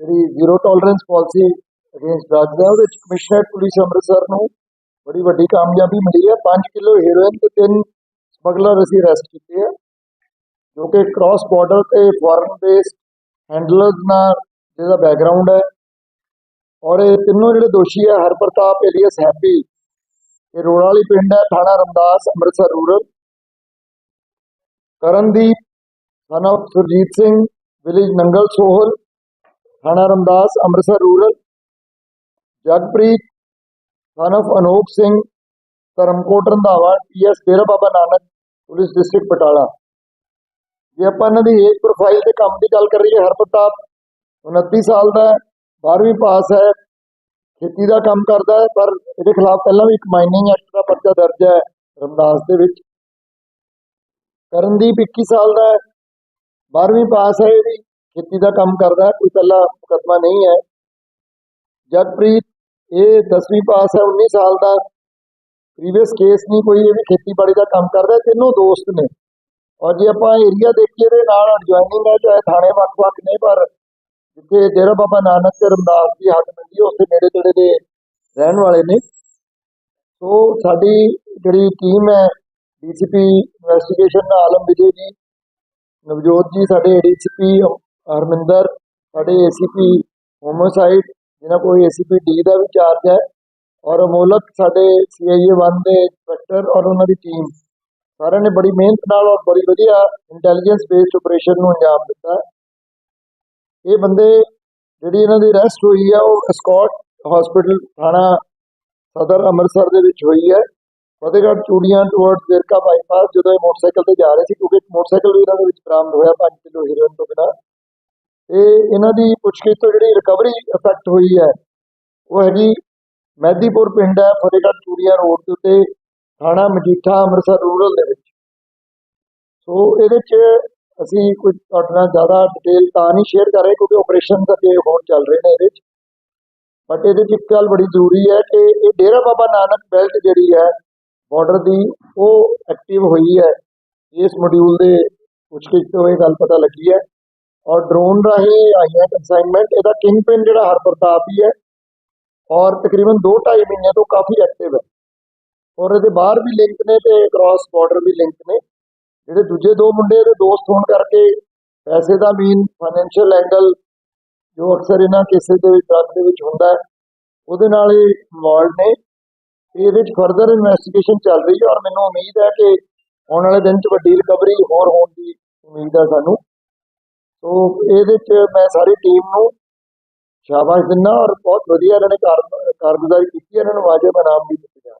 ਜਿਹੜੀ zero tolerance policy against drugs ਹੈ, ਉਹਦੇ ਵਿੱਚ ਕਮਿਸ਼ਨਰ ਪੁਲਿਸ ਅੰਮ੍ਰਿਤਸਰ ਨੂੰ ਬੜੀ ਵੱਡੀ ਕਾਮਯਾਬੀ ਮਿਲੀ ਹੈ। 5 ਕਿਲੋ ਹੀਰੋਇਨ ਤੇ ਤਿੰਨ ਸਮਗਲਰ ਅਸੀਂ ਅਰੈਸਟ ਕੀਤੇ ਆ, ਜੋ ਕਿ ਕ੍ਰਾਸ ਬਾਰਡਰ ਤੇ ਫੋਰਨ ਬੇਸਡ ਹੈਂਡਲਰਸ ਨਾਲ ਜਿਹਦਾ ਬੈਕਗ੍ਰਾਉਂਡ ਹੈ। ਔਰ ਇਹ ਤਿੰਨੋਂ ਜਿਹੜੇ ਦੋਸ਼ੀ ਹੈ ਹਰਪ੍ਰਤਾਪ ਏਲੀਅਸ ਹੈਪੀ, ਇਹ ਰੋੜਾ ਵਾਲੀ ਪਿੰਡ ਹੈ, ਥਾਣਾ Ramdas, Amritsar rural Karandeep son of Surjit Singh village Nangal Sohal ਥਾਣਾ Ramdas, Amritsar rural, Jagpreet son of Anoop Singh, Dharamkot, Randhawa PS Dera Baba Nanak, police district Batala. ਜੇ ਆਪਾਂ ਇਹਨਾਂ ਦੀ ਏਜ ਪ੍ਰੋਫਾਈਲ ਤੇ ਕੰਮ ਦੀ ਗੱਲ ਕਰੀਏ ਹਰਪ੍ਰਤਾਪ 29 ਸਾਲ ਦਾ ਹੈ 12ਵੀਂ ਪਾਸ ਹੈ, ਖੇਤੀ ਦਾ ਕੰਮ ਕਰਦਾ ਹੈ, ਪਰ ਇਹਦੇ ਖਿਲਾਫ ਪਹਿਲਾਂ ਵੀ ਇੱਕ ਮਾਈਨਿੰਗ ਐਕਟ ਦਾ ਪਰਚਾ ਦਰਜ ਹੈ ਰਮਦਾਸ ਦੇ ਵਿੱਚ। ਕਰਨਦੀਪ 21 ਸਾਲ ਦਾ ਹੈ 12ਵੀਂ ਪਾਸ ਹੈ ਇਹ ਵੀ। ਖੇਤੀ ਦਾ ਕੰਮ ਕਰਦਾ, ਕੋਈ ਪਹਿਲਾ ਮੁਕੱਦਮਾ ਨਹੀਂ ਹੈ। ਜਗਪ੍ਰੀਤ, ਇਹ 10ਵੀਂ ਪਾਸ ਹੈ 19 ਸਾਲ ਦਾ। ਪ੍ਰੀਵੀਅਸ ਕੇਸ ਨਹੀਂ, ਕੋਈ ਇਹ ਵੀ ਖੇਤੀਬਾੜੀ ਦਾ ਕੰਮ ਕਰਦਾ, ਤਿੰਨੋਂ ਦੋਸਤ ਨੇ। ਔਰ ਜੇ ਆਪਾਂ ਏਰੀਆ ਦੇਖੀਏ ਦੇ ਨਾਲ ਐਡਜੋਇਨਿੰਗ ਹੈ, ਚਾਹੇ ਥਾਣੇ ਵੱਖ-ਵੱਖ ਨੇ, ਪਰ ਜਿੱਥੇ ਡੇਰਾ ਬਾਬਾ ਨਾਨਕ ਤੇ ਰਮਦਾਸ ਦੀ ਹੱਦ ਮਿਲਦੀ ਹੈ, ਉੱਥੇ ਨੇੜੇ ਤੇੜੇ ਦੇ ਰਹਿਣ ਵਾਲੇ ਨੇ। ਸੋ ਸਾਡੀ ਜਿਹੜੀ ਟੀਮ ਹੈ ਡੀਸੀਪੀ ਇਨਵੈਸਟੀਗੇਸ਼ਨ ਆਲਮ ਵਿਜੇ ਜੀ, ਨਵਜੋਤ ਜੀ, ਸਾਡੇ ਏਡੀਸੀਪੀ ਹਰਮਿੰਦਰ, ਸਾਡੇ ਏਸੀਪੀ ਹੋਮੋਸਾਈਡ ਜਿਨ੍ਹਾਂ ਕੋਲ ਏਸੀਪੀ ਡੀ ਦਾ ਵੀ ਚਾਰਜ ਹੈ ਔਰ ਅਮੋਲਕ ਸਾਡੇ ਸੀਆਈਏ 1 ਦੇ ਇੰਸਪੈਕਟਰ ਔਰ ਉਹਨਾਂ ਦੀ ਟੀਮ ਸਾਰਿਆਂ ਨੇ ਬੜੀ ਮਿਹਨਤ ਨਾਲ ਔਰ ਬੜੀ ਵਧੀਆ ਇੰਟੈਲੀਜੈਂਸ ਬੇਸਡ ਆਪਰੇਸ਼ਨ ਨੂੰ ਅੰਜਾਮ ਦਿੱਤਾ ਇਹ ਬੰਦੇ ਜਿਹੜੀ ਇਹਨਾਂ ਦੀ ਅਰੈਸਟ ਹੋਈ ਹੈ ਉਹ ਸਕਾਟ ਹਸਪੀਟਲ ਥਾਣਾ ਸਦਰ ਅੰਮ੍ਰਿਤਸਰ ਦੇ ਵਿੱਚ ਹੋਈ ਹੈ। ਫਤਿਹਗੜ੍ਹ ਚੂੜੀਆਂ ਟੁਵਰਡ ਵੇਰਕਾ ਬਾਈਪਾਸ ਜਦੋਂ ਇਹ ਮੋਟਰਸਾਈਕਲ ਤੇ ਜਾ ਰਹੇ ਸੀ, ਕਿਉਂਕਿ ਮੋਟਰਸਾਈਕਲ ਵੀ ਇਹਨਾਂ ਦੇ ਵਿੱਚ ਬਰਾਮਦ ਹੋਇਆ 5 ਕਿਲੋ ਹੀਰੋਇਨ ਤੋਂ ਬਿਨਾਂ। ਤੇ ਇਹਨਾਂ ਦੀ ਪੁੱਛਗਿੱਛ ਤੋਂ ਜਿਹੜੀ ਰਿਕਵਰੀ ਇਫੈਕਟ ਹੋਈ ਹੈ, ਉਹ ਹੈਗੀ ਮਹਿਦੀਪੁਰ ਪਿੰਡ ਹੈ, ਫਤਿਹਗੜ੍ਹ ਚੂਰੀਆ ਰੋਡ ਦੇ ਉੱਤੇ, ਥਾਣਾ ਮਜੀਠਾ, ਅੰਮ੍ਰਿਤਸਰ ਰੂਰਲ ਦੇ ਵਿੱਚ। ਸੋ ਇਹਦੇ 'ਚ ਅਸੀਂ ਕੁਝ ਤੁਹਾਡੇ ਨਾਲ ਜ਼ਿਆਦਾ ਡਿਟੇਲ ਤਾਂ ਨਹੀਂ ਸ਼ੇਅਰ ਕਰ ਰਹੇ, ਕਿਉਂਕਿ ਆਪਰੇਸ਼ਨ ਅੱਗੇ ਹੋਰ ਚੱਲ ਰਹੇ ਨੇ ਇਹਦੇ 'ਚ ਬਟ ਇਹਦੇ 'ਚ ਇੱਕ ਗੱਲ ਬੜੀ ਜ਼ਰੂਰੀ ਹੈ ਕਿ ਇਹ ਡੇਰਾ ਬਾਬਾ ਨਾਨਕ ਬੈਲਟ ਜਿਹੜੀ ਹੈ ਬਾਰਡਰ ਦੀ, ਉਹ ਐਕਟਿਵ ਹੋਈ ਹੈ। ਇਸ ਮੋਡਿਊਲ ਦੇ ਪੁੱਛਗਿੱਛ ਤੋਂ ਇਹ ਗੱਲ ਪਤਾ ਲੱਗੀ ਹੈ। ਔਰ ਡਰੋਨ ਰਾਹੀਂ ਆਈਆਂ ਕਨਸਾਈਨਮੈਂਟ ਇਹਦਾ ਕਿੰਗ ਪਿਨ ਜਿਹੜਾ ਹਰਪ੍ਰਤਾਪ ਹੀ ਹੈ ਔਰ ਤਕਰੀਬਨ 2.5 ਮਹੀਨੇ ਤੋਂ ਕਾਫੀ ਐਕਟਿਵ ਹੈ। ਔਰ ਇਹਦੇ ਬਾਹਰ ਵੀ ਲਿੰਕ ਨੇ ਤੇ ਕ੍ਰਾਸ ਬਾਰਡਰ ਵੀ ਲਿੰਕ ਨੇ। ਜਿਹੜੇ ਦੂਜੇ ਦੋ ਮੁੰਡੇ ਇਹਦੇ ਦੋਸਤ ਹੋਣ ਕਰਕੇ ਪੈਸੇ ਦਾ ਮੀਨ ਫਾਈਨੈਂਸ਼ੀਅਲ ਐਂਗਲ ਜੋ ਅਕਸਰ ਇਹਨਾਂ ਕੇਸਿਸ ਦੇ ਵਿੱਚ ਡਰੱਗ ਦੇ ਵਿੱਚ ਹੁੰਦਾ ਉਹਦੇ ਨਾਲ ਇਹ ਇਨਵੋਲਡ ਨੇ। ਤੇ ਇਹਦੇ ਵਿੱਚ ਫਰਦਰ ਇਨਵੈਸਟੀਗੇਸ਼ਨ ਚੱਲ ਰਹੀ ਹੈ ਔਰ ਮੈਨੂੰ ਉਮੀਦ ਹੈ ਕਿ ਆਉਣ ਵਾਲੇ ਦਿਨ 'ਚ ਵੱਡੀ ਰਿਕਵਰੀ ਹੋਰ ਹੋਣ ਦੀ ਉਮੀਦ ਹੈ ਸਾਨੂੰ। ਸੋ ਇਹਦੇ 'ਚ ਮੈਂ ਸਾਰੀ ਟੀਮ ਨੂੰ ਸ਼ਾਬਾਸ਼ ਦਿੰਦਾ ਔਰ ਬਹੁਤ ਵਧੀਆ ਇਹਨਾਂ ਨੇ ਕਾਰਗੁਜ਼ਾਰੀ ਕੀਤੀ, ਇਹਨਾਂ ਨੂੰ ਵਾਜਬ ਇਨਾਮ ਵੀ ਦਿੱਤੇ ਜਾਣ।